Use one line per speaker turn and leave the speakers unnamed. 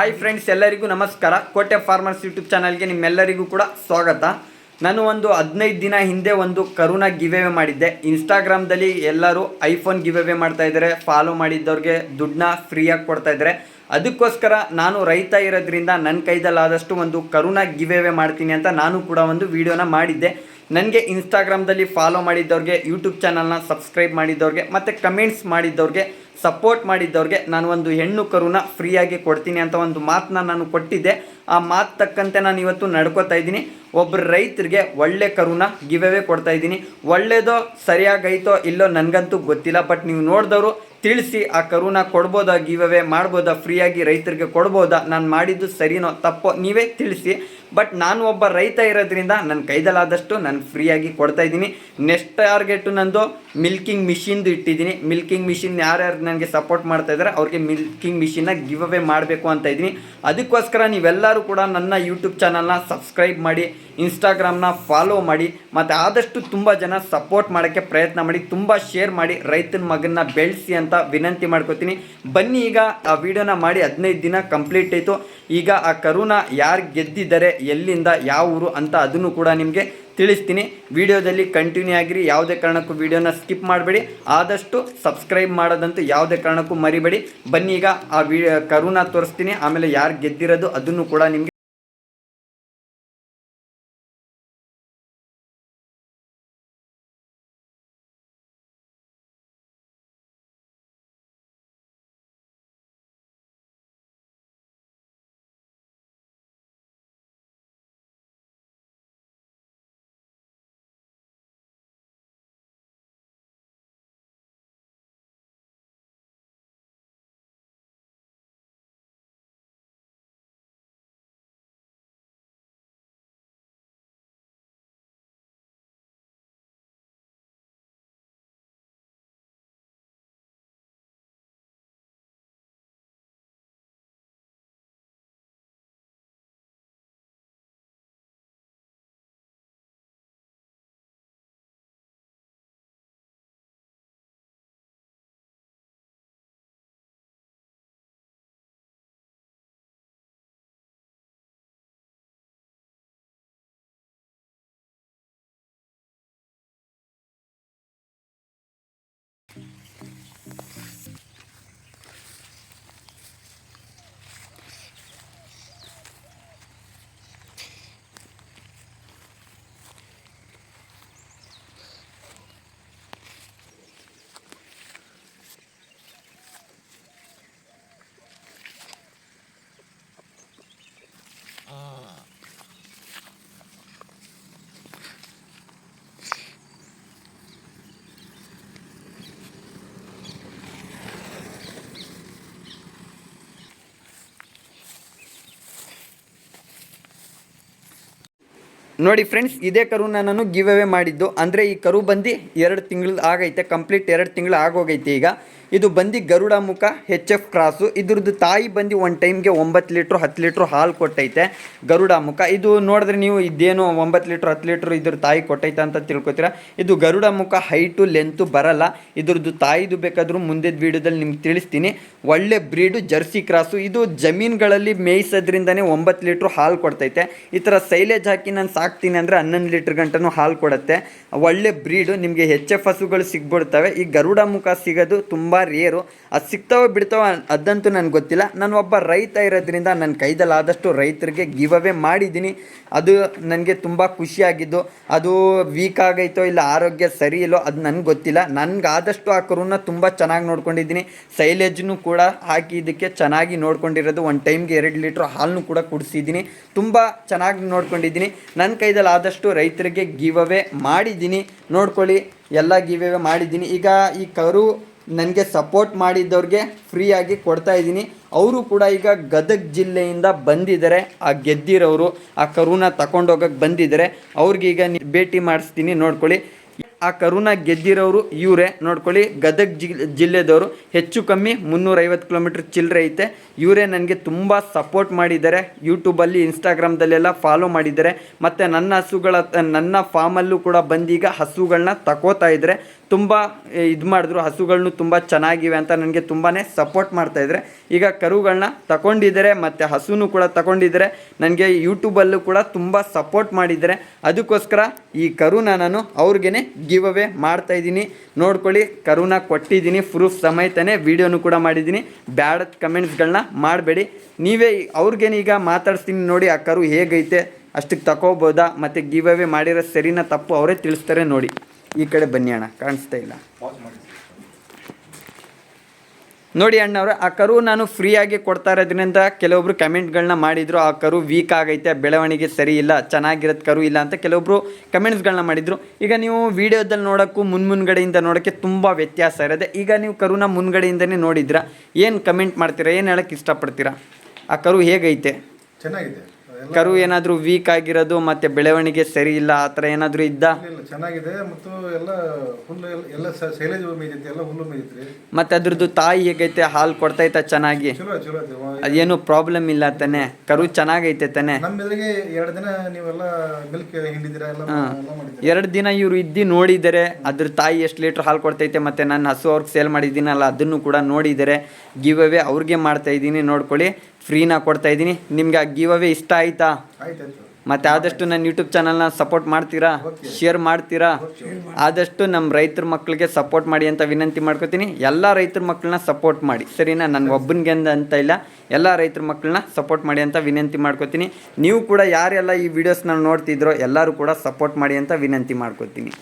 Hi friends ಎಲ್ಲರಿಗೂ ನಮಸ್ಕಾರ. ಕೋಟೆ ಫಾರ್ಮರ್ಸ್ ಯೂಟ್ಯೂಬ್ ಚಾನಲ್ಗೆ ನಿಮ್ಮೆಲ್ಲರಿಗೂ ಕೂಡ ಸ್ವಾಗತ. ನಾನು ಒಂದು ಹದಿನೈದು ದಿನ ಹಿಂದೆ ಒಂದು ಕರುನ ಗಿವೆವೆ ಮಾಡಿದ್ದೆ. ಇನ್ಸ್ಟಾಗ್ರಾಮ್ದಲ್ಲಿ ಎಲ್ಲರೂ ಐಫೋನ್ ಗಿವೆವೆ ಮಾಡ್ತಾ ಇದ್ದಾರೆ. ಫಾಲೋ ಮಾಡಿದ್ದವ್ರಿಗೆ ದುಡ್ಡನ್ನ ಫ್ರೀಯಾಗಿ ಕೊಡ್ತಾ ಇದ್ದಾರೆ. ಅದಕ್ಕೋಸ್ಕರ ನಾನು ರೈತ ಇರೋದ್ರಿಂದ ನನ್ನ ಕೈದಲ್ಲಾದಷ್ಟು ಒಂದು ಕರುನ ಗಿವೆವೆ ಮಾಡ್ತೀನಿ ಅಂತ ನಾನು ಕೂಡ ಒಂದು ವಿಡಿಯೋನ ಮಾಡಿದ್ದೆ. ನನಗೆ ಇನ್ಸ್ಟಾಗ್ರಾಮ್ದಲ್ಲಿ ಫಾಲೋ ಮಾಡಿದ್ದವ್ರಿಗೆ ಯೂಟ್ಯೂಬ್ ಚಾನಲ್ನ ಸಬ್ಸ್ಕ್ರೈಬ್ ಮಾಡಿದ್ದವ್ರಿಗೆ, ಮತ್ತು ಕಮೆಂಟ್ಸ್ ಮಾಡಿದ್ದವ್ರಿಗೆ ಸಪೋರ್ಟ್ ಮಾಡಿದ್ದವ್ರಿಗೆ ನಾನು ಒಂದು ಹೆಣ್ಣು ಕರುನ ಫ್ರೀಯಾಗಿ ಕೊಡ್ತೀನಿ ಅಂತ ಒಂದು ಮಾತನ್ನ ನಾನು ಕೊಟ್ಟಿದ್ದೆ. ಆ ಮಾತು ತಕ್ಕಂತೆ ನಾನು ಇವತ್ತು ನಡ್ಕೋತಾ ಇದ್ದೀನಿ. ಒಬ್ಬರು ರೈತರಿಗೆ ಒಳ್ಳೆ ಕರುನ ಗಿವೆವೇ ಕೊಡ್ತಾ ಇದ್ದೀನಿ. ಒಳ್ಳೇದೋ ಸರಿಯಾಗೈತೋ ಇಲ್ಲೋ ನನಗಂತೂ ಗೊತ್ತಿಲ್ಲ ಬಟ್ ನೀವು ನೋಡಿದವರು ತಿಳಿಸಿ ಆ ಕರುನ ಕೊಡ್ಬೋದಾ ಗಿವೆವೇ ಮಾಡ್ಬೋದಾ, ಫ್ರೀಯಾಗಿ ರೈತರಿಗೆ ಕೊಡ್ಬೋದಾ, ನಾನು ಮಾಡಿದ್ದು ಸರಿನೋ ತಪ್ಪೋ ನೀವೇ ತಿಳಿಸಿ. ಬಟ್ ನಾನು ಒಬ್ಬ ರೈತ ಇರೋದ್ರಿಂದ ನನ್ನ ಕೈದಲಾದಷ್ಟು ನಾನು ಫ್ರೀಯಾಗಿ ಕೊಡ್ತಾ ಇದ್ದೀನಿ. ನೆಕ್ಸ್ಟ್ ಟಾರ್ಗೆಟು ನಂದು ಮಿಲ್ಕಿಂಗ್ ಮಿಷಿನ್ದು ಇಟ್ಟಿದ್ದೀನಿ. ಮಿಲ್ಕಿಂಗ್ ಮಿಷಿನ್ ಯಾರ್ಯಾರು ನನಗೆ ಸಪೋರ್ಟ್ ಮಾಡ್ತಾ ಇದ್ದಾರೆ ಅವ್ರಿಗೆ ಮಿಲ್ಕಿಂಗ್ ಮಿಷಿನ್ನ ಗಿವ್ ಅವೇ ಮಾಡಬೇಕು ಅಂತ ಇದ್ದೀನಿ. ಅದಕ್ಕೋಸ್ಕರ ನೀವೆಲ್ಲರೂ ಕೂಡ ನನ್ನ ಯೂಟ್ಯೂಬ್ ಚಾನಲ್ನ ಸಬ್ಸ್ಕ್ರೈಬ್ ಮಾಡಿ. ಇನ್ಸ್ಟಾಗ್ರಾಮ್ನ ಫಾಲೋ ಮಾಡಿ, ಮತ್ತು ಆದಷ್ಟು ತುಂಬ ಜನ ಸಪೋರ್ಟ್ ಮಾಡೋಕ್ಕೆ ಪ್ರಯತ್ನ ಮಾಡಿ, ತುಂಬ ಶೇರ್ ಮಾಡಿ, ರೈತನ ಮಗನ್ನ ಬೆಳೆಸಿ ಅಂತ ವಿನಂತಿ ಮಾಡ್ಕೋತೀನಿ. ಬನ್ನಿ ಈಗ ಆ ವಿಡಿಯೋನ ಮಾಡಿ ಹದಿನೈದು ದಿನ ಕಂಪ್ಲೀಟ್ ಆಯಿತು. ಈಗ ಆ ಕರುನ ಯಾರು ಗೆದ್ದಿದ್ದಾರೆ, ಎಲ್ಲಿಂದ, ಯಾವ ಊರು ಅಂತ ಅದನ್ನು ಕೂಡ ನಿಮಗೆ ತಿಳಿಸ್ತೀನಿ. ವಿಡಿಯೋದಲ್ಲಿ ಕಂಟಿನ್ಯೂ ಆಗಿರಿ, ಯಾವುದೇ ಕಾರಣಕ್ಕೂ ವಿಡಿಯೋನ ಸ್ಕಿಪ್ ಮಾಡಬೇಡಿ. ಆದಷ್ಟು ಸಬ್ಸ್ಕ್ರೈಬ್ ಮಾಡೋದಂತೂ ಯಾವುದೇ ಕಾರಣಕ್ಕೂ ಮರಿಬೇಡಿ. ಬನ್ನಿ ಈಗ ಆ ವಿ, ಕರುನ ತೋರಿಸ್ತೀನಿ. ಆಮೇಲೆ ಯಾರು ಗೆದ್ದಿರೋದು ಅದನ್ನು ಕೂಡ ನಿಮಗೆ ನೋಡಿ ಫ್ರೆಂಡ್ಸ್, ಇದೇ ಕರು ನಾನು ಗಿವ್ ಅವೇ ಮಾಡಿದ್ದು. ಅಂದರೆ ಈ ಕರು ಬಂದು ಎರಡು ತಿಂಗಳು ಆಗೈತೆ, ಕಂಪ್ಲೀಟ್ ಎರಡು ತಿಂಗಳು ಆಗೋಗೈತೆ ಈಗ. ಇದು ಬಂದು ಗರುಡ ಮುಖ ಹೆಚ್ ಎಫ್ ಕ್ರಾಸು ಇದ್ರದ್ದು ತಾಯಿ ಬಂದು ಒಂದು ಟೈಮ್ಗೆ ಒಂಬತ್ತು ಲೀಟ್ರ್, ಹತ್ತು ಲೀಟ್ರ್ ಹಾಲು ಕೊಟ್ಟೈತೆ ಗರುಡ ಮುಖ. ಇದು ನೋಡಿದ್ರೆ ನೀವು ಇದೇನು ಒಂಬತ್ತು ಲೀಟ್ರ್, ಹತ್ತು ಲೀಟ್ರ್ ಇದ್ರ ತಾಯಿ ಕೊಟ್ಟೈತೆ ಅಂತ ತಿಳ್ಕೊತೀರಾ? ಇದು ಗರುಡ ಮುಖ ಹೈಟು ಲೆಂತು ಬರಲ್ಲ. ಇದ್ರದ್ದು ತಾಯಿದು ಬೇಕಾದರೂ ಮುಂದೆ ವೀಡಿಯೋದಲ್ಲಿ ನಿಮ್ಗೆ ತಿಳಿಸ್ತೀನಿ. ಒಳ್ಳೆ ಬ್ರೀಡು ಜರ್ಸಿ ಕ್ರಾಸು ಇದು ಜಮೀನುಗಳಲ್ಲಿ ಮೇಯಿಸೋದ್ರಿಂದನೇ ಒಂಬತ್ತು ಲೀಟ್ರ್ ಹಾಲು ಕೊಡ್ತೈತೆ. ಈ ಥರ ಸೈಲೇಜ್ ಹಾಕಿ ನಾನು ಸಾಕ್ತೀನಿ ಅಂದರೆ ಹನ್ನೊಂದು ಲೀಟ್ರ್ ಗಂಟನೂ ಹಾಲು ಕೊಡುತ್ತೆ. ಒಳ್ಳೆ ಬ್ರೀಡು ನಿಮಗೆ ಹೆಚ್ ಎಫ್ ಹಸುಗಳು ಸಿಗ್ಬಿಡ್ತವೆ. ಈ ಗರುಡ ಮುಖ ಸಿಗೋದು ತುಂಬ ರೇರು ಅದು ಸಿಗ್ತಾವೋ ಬಿಡ್ತಾವೋ ಅದಂತೂ ನನಗೆ ಗೊತ್ತಿಲ್ಲ. ನಾನು ಒಬ್ಬ ರೈತ ಇರೋದ್ರಿಂದ ನನ್ನ ಕೈದಲ್ಲಾದಷ್ಟು ರೈತರಿಗೆ ಗಿವ್ ಅವೇ ಮಾಡಿದ್ದೀನಿ. ಅದು ನನಗೆ ತುಂಬ ಖುಷಿಯಾಗಿದ್ದು. ಅದು ವೀಕ್ ಆಗೈತೋ ಇಲ್ಲ ಆರೋಗ್ಯ ಸರಿ ಇಲ್ಲೋ ಅದು ನನಗೆ ಗೊತ್ತಿಲ್ಲ. ನನಗೆ ಆದಷ್ಟು ಆ ಕರುನ ತುಂಬ ಚೆನ್ನಾಗಿ ನೋಡ್ಕೊಂಡಿದ್ದೀನಿ. ಸೈಲೇಜ್ನು ಕೂಡ ಹಾಕಿ ಇದಕ್ಕೆ ಚೆನ್ನಾಗಿ ನೋಡ್ಕೊಂಡಿರೋದು. ಒಂದು ಟೈಮ್ಗೆ ಎರಡು ಲೀಟ್ರ್ ಹಾಲನ್ನು ಕೂಡ ಕುಡಿಸಿದ್ದೀನಿ. ತುಂಬ ಚೆನ್ನಾಗಿ ನೋಡ್ಕೊಂಡಿದ್ದೀನಿ. ನನ್ನ ಕೈದಲ್ಲಿ ಆದಷ್ಟು ರೈತರಿಗೆ ಗಿವ್ ಅವೇ ಮಾಡಿದ್ದೀನಿ. ನೋಡ್ಕೊಳ್ಳಿ, ಎಲ್ಲ ಗಿವ್ ಅವೇ ಮಾಡಿದ್ದೀನಿ. ಈಗ ಈ ಕರು ನನಗೆ ಸಪೋರ್ಟ್ ಮಾಡಿದ್ದವ್ರಿಗೆ ಫ್ರೀಯಾಗಿ ಕೊಡ್ತಾ ಇದ್ದೀನಿ. ಅವರು ಕೂಡ ಈಗ ಗದಗ ಜಿಲ್ಲೆಯಿಂದ ಬಂದಿದ್ದಾರೆ. ಆ ಗೆದ್ದಿರೋರು, ಆ ಕರುನ ತಗೊಂಡೋಗಕ್ಕೆ ಬಂದಿದ್ದಾರೆ. ಅವ್ರಿಗೆ ಈಗ ನಿ- ಭೇಟಿ ಮಾಡಿಸ್ತೀನಿ, ನೋಡ್ಕೊಳ್ಳಿ. ಆ ಕರುನ ಗೆದ್ದಿರೋರು ಇವರೇ, ನೋಡ್ಕೊಳ್ಳಿ. ಗದಗ ಜಿ ಜಿಲ್ಲೆದವರು ಹೆಚ್ಚು ಕಮ್ಮಿ ಮುನ್ನೂರೈವತ್ತು ಕಿಲೋಮೀಟ್ರ್ ಚಿಲ್ಲರೆ ಐತೆ. ಇವರೇ ನನಗೆ ತುಂಬ ಸಪೋರ್ಟ್ ಮಾಡಿದ್ದಾರೆ. ಯೂಟ್ಯೂಬಲ್ಲಿ ಇನ್ಸ್ಟಾಗ್ರಾಮ್ದಲ್ಲೆಲ್ಲ ಫಾಲೋ ಮಾಡಿದ್ದಾರೆ. ಮತ್ತು ನನ್ನ ಹಸುಗಳ, ನನ್ನ ಫಾರ್ಮಲ್ಲೂ ಕೂಡ ಬಂದೀಗ ಹಸುಗಳನ್ನ ತಗೋತಾ ಇದ್ದಾರೆ. ತುಂಬ ಇದು ಮಾಡಿದ್ರು ಹಸುಗಳನ್ನು ತುಂಬ ಚೆನ್ನಾಗಿವೆ ಅಂತ ನನಗೆ ತುಂಬಾ ಸಪೋರ್ಟ್ ಮಾಡ್ತಾಯಿದ್ರೆ ಈಗ ಕರುಗಳನ್ನ ತಗೊಂಡಿದ್ದಾರೆ ಮತ್ತು ಹಸುನು ಕೂಡ ತಗೊಂಡಿದ್ದಾರೆ ನನಗೆ ಯೂಟ್ಯೂಬಲ್ಲೂ ಕೂಡ ತುಂಬ ಸಪೋರ್ಟ್ ಮಾಡಿದ್ದಾರೆ ಅದಕ್ಕೋಸ್ಕರ ಈ ಕರುನ ನಾನು ಅವ್ರಿಗೇ ಗಿವ್ ಅವೇ ಮಾಡ್ತಾ ಇದ್ದೀನಿ. ನೋಡ್ಕೊಳ್ಳಿ, ಕರುನ ಕೊಟ್ಟಿದ್ದೀನಿ ಪ್ರೂಫ್ ಸಮೇತನೇ ವೀಡಿಯೋನು ಕೂಡ ಮಾಡಿದ್ದೀನಿ. ಬ್ಯಾಡ್ ಕಮೆಂಟ್ಸ್ಗಳನ್ನ ಮಾಡಬೇಡಿ. ನೀವೇ ಅವ್ರಿಗೇನು ಈಗ ಮಾತಾಡ್ಸ್ತೀನಿ ನೋಡಿ ಆ ಕರು ಹೇಗೈತೆ. ಅಷ್ಟಕ್ಕೆ ತಗೋಬೋದಾ ಮತ್ತು ಗಿವ್ ಅವೇ ಮಾಡಿರೋ ಸರಿನ ತಪ್ಪು ಅವರೇ ತಿಳಿಸ್ತಾರೆ ನೋಡಿ. ಈ ಕಡೆ ಬನ್ನಿ ಅಣ್ಣ, ಕಾಣಿಸ್ತಾ ಇಲ್ಲ. ನೋಡಿ ಅಣ್ಣವ್ರೆ ಆ ಕರು ನಾನು ಫ್ರೀಯಾಗಿ ಕೊಡ್ತಾ ಇರೋದ್ರಿಂದ ಕೆಲವೊಬ್ರು ಕಮೆಂಟ್ಗಳನ್ನ ಮಾಡಿದ್ರು, ಆ ಕರು ವೀಕ್ ಆಗೈತೆ ಬೆಳವಣಿಗೆ ಸರಿ ಇಲ್ಲ, ಚೆನ್ನಾಗಿರೋದು ಕರು ಇಲ್ಲ ಅಂತ ಕೆಲವೊಬ್ರು ಕಮೆಂಟ್ಸ್ಗಳನ್ನ ಮಾಡಿದ್ರು. ಈಗ ನೀವು ವಿಡಿಯೋದಲ್ಲಿ ನೋಡೋಕ್ಕೂ ಮುನ್ ಮುನ್ಗಡೆಯಿಂದ ನೋಡೋಕ್ಕೆ ತುಂಬ ವ್ಯತ್ಯಾಸ ಇರೋದೆ, ಈಗ ನೀವು ಕರುನ ಮುನ್ಗಡೆಯಿಂದನೇ ನೋಡಿದ್ರ? ಏನು ಕಮೆಂಟ್ ಮಾಡ್ತೀರಾ? ಏನು ಹೇಳಕ್ಕೆ ಇಷ್ಟಪಡ್ತೀರಾ? ಆ ಕರು ಹೇಗೈತೆ?
ಚೆನ್ನಾಗಿದೆ.
ಕರು ಏನಾದರೂ ವೀಕ್ ಆಗಿರೋದು ಮತ್ತೆ ಬೆಳವಣಿಗೆ ಸರಿ ಇಲ್ಲ ಆ ಥರ ಏನಾದರೂ ಇದ್ದ?
ಇಲ್ಲ ಚೆನ್ನಾಗಿದೆ ಮತ್ತು ಎಲ್ಲ ಹುಲ್ಲು ಎಲ್ಲ- ಎಲ್ಲ ಸ- ಶೈಲೇಜ್ ಎಲ್ಲ ಹುಲ್ಲು
ಮತ್ತೆ ಅದ್ರದ್ದು ತಾಯಿ ಹೇಗೈತೆ ಹಾಲು ಕೊಡ್ತೈತೆ ಚೆನ್ನಾಗಿ?
ಚಲೋ ಚಲೋ ಐತಿ
ಅದೇನು ಪ್ರಾಬ್ಲಮ್ ಇಲ್ಲ ತಾನೆ? ಕರು ಚೆನ್ನಾಗೈತೆ ತಾನೆ?
ನಮ್ಮ ಎದುರಿಗೆ ಎರಡು ದಿನ ನೀವೆಲ್ಲ ಮಿಲ್ಕ್ ಹಿಂಡಿದಿರ ಎಲ್ಲ ಎಲ್ಲ ಮಾಡಿದ್ದೀರಾ?
ಎರಡು ದಿನ ಇವರು ಇದ್ದು ನೋಡಿದರೆ ಅದ್ರ ತಾಯಿ ಎಷ್ಟು ಲೀಟ್ರ್ ಹಾಲು ಕೊಡ್ತೈತೆ ಮತ್ತೆ ನಾನು ಹಸು ಅವ್ರಿಗೆ ಸೇಲ್ ಮಾಡಿದ್ದೀನಲ್ಲ ಅದನ್ನು ಕೂಡ ನೋಡಿದರೆ ಗಿವ್ ಅವೇ ಅವ್ರಿಗೆ ಮಾಡ್ತಾ ಇದ್ದೀನಿ ನೋಡ್ಕೊಳ್ಳಿ. ಫ್ರೀನ ಕೊಡ್ತಾ ಇದ್ದೀನಿ. ನಿಮ್ಗೆ ಆ ಗಿವ್ ಅವೇ ಇಷ್ಟ ಆಯ್ತಾ? ಮತ್ತೆ ಆದಷ್ಟು ನನ್ನ ಯೂಟ್ಯೂಬ್ ಚಾನಲ್ನ ಸಪೋರ್ಟ್ ಮಾಡ್ತೀರಾ? ಶೇರ್ ಮಾಡ್ತೀರಾ? ಆದಷ್ಟು ನಮ್ಮ ರೈತರ ಮಕ್ಕಳಿಗೆ ಸಪೋರ್ಟ್ ಮಾಡಿ ಅಂತ ವಿನಂತಿ ಮಾಡ್ಕೋತೀನಿ. ಎಲ್ಲ ರೈತರ ಮಕ್ಕಳನ್ನ ಸಪೋರ್ಟ್ ಮಾಡಿ. ಸರಿನಾ? ನನ್ನ ಒಬ್ಬನಿಗೆ ಅಂತ ಇಲ್ಲ. ಎಲ್ಲ ರೈತರ ಮಕ್ಕಳನ್ನ ಸಪೋರ್ಟ್ ಮಾಡಿ ಅಂತ ವಿನಂತಿ ಮಾಡ್ಕೋತೀನಿ. ನೀವು ಕೂಡ ಯಾರೆಲ್ಲ ಈ ವಿಡಿಯೋಸ್ನ ನೋಡ್ತಿದ್ರೋ ಎಲ್ಲರೂ ಕೂಡ ಸಪೋರ್ಟ್ ಮಾಡಿ ಅಂತ ವಿನಂತಿ ಮಾಡ್ಕೋತೀನಿ.